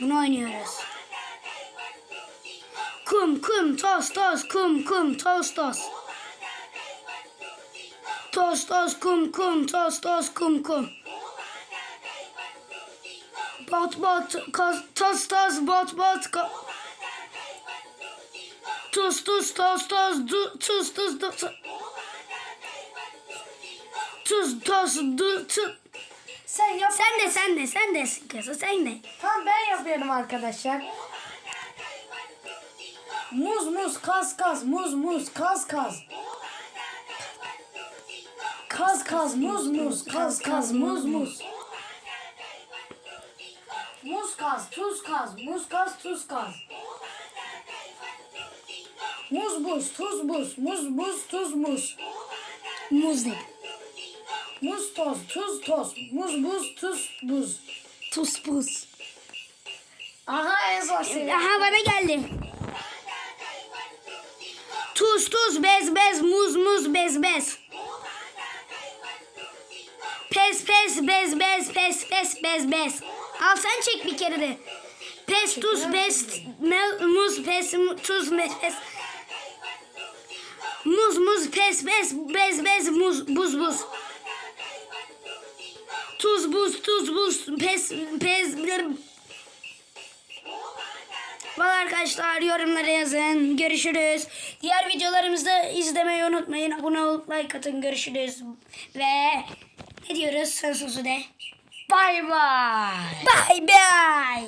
Bunu oynuyoruz. Kum kum toz toz kum kum toz toz. Toz toz kum kum toz toz kum kum. Bot bot koz, toz toz bot bot ko. Tuz tuz toz toz du, tuz tuz du, tu- tuz toz du, tu. Sen yap. Sen de sen de sen de kızı sen de. Tamam ben yapıyorum arkadaşlar. Muz muz kaz kaz muz muz kaz kaz. Kaz kaz muz muz kaz kaz muz muz. Muz kaz tuz kaz muz kaz tuz kaz. Muz buz tuz buz muz buz tuz muz. Muz dedim. Muz toz tuz toz muz buz tuz buz. Tuz buz. Aha en zor senin. Aha bana geldi. Tuz tuz bez bez muz muz bez bez. Pes pes bez bez pes pes bez bez. Al sen çek bir kere de. Pes tuz mel, muz pes tuz pes. Muz muz pes pes bez bez muz buz buz. Tuz buz tuz buz pes pes Valla arkadaşlar yorumlara yazın. Görüşürüz. Diğer videolarımızı izlemeyi unutmayın. Abone olup like atın. Görüşürüz. Ve ne diyoruz? Sen de. Bay bay. Bye bye.